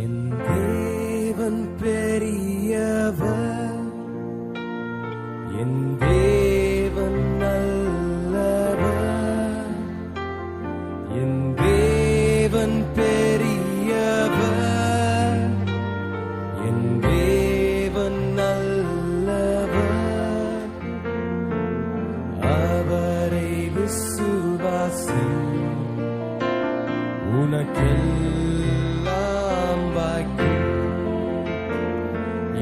என் தேவன் பெரியவர்.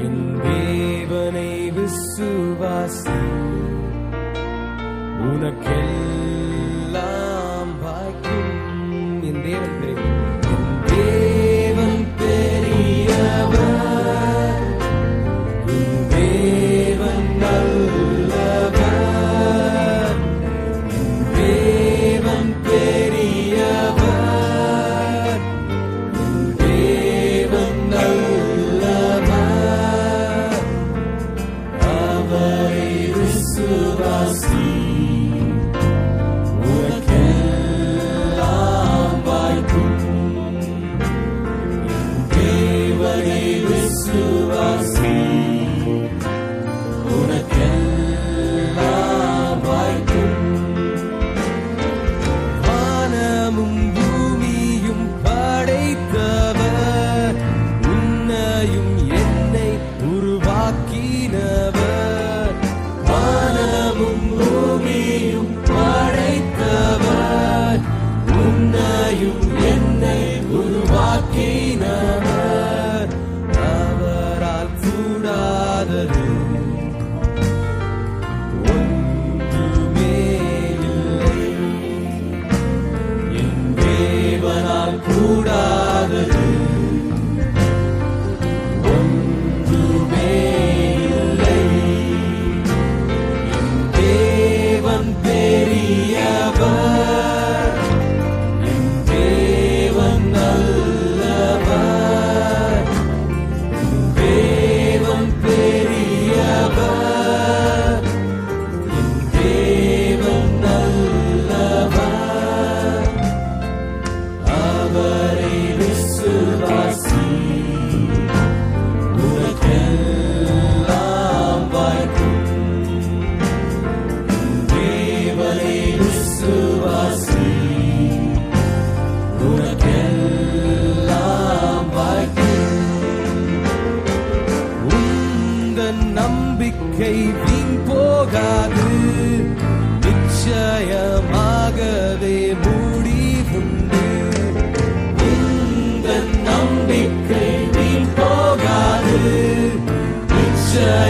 என் தேவனை விசுவாசி. to the. என்னையும் என்னை உருவாக்கினவர் அவரால் கூடாதது ஒன்றுமே இல்லை. என் தேவனால் கூடாது time.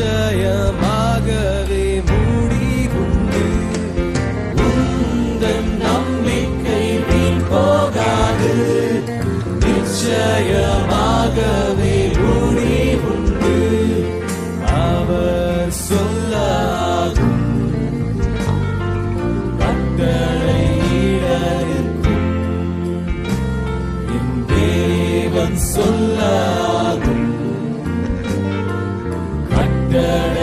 நிச்சயமாகவே முடிவுண்டு உந்தன் நம்பிக்கை வீண் போகாது. நிச்சயமாகவே முடிவுண்டு அவர் சொல்லாகும். கட்டளை இடருக்கும் என் சொல்லாகும். wonder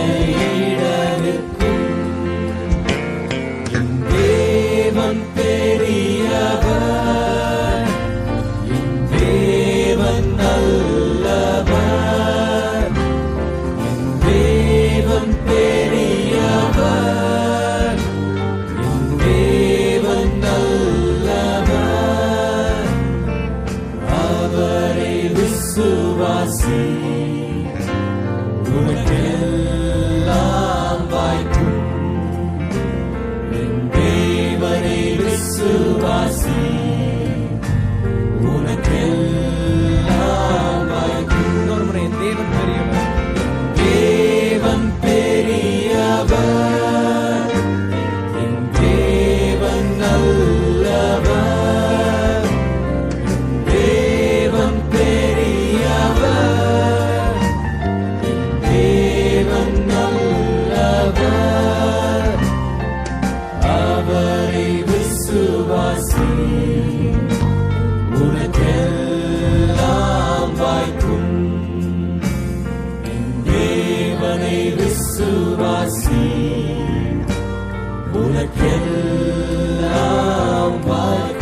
தேவனை விசுவாசி. உனக்கெல்லாம் வாழ்க்கை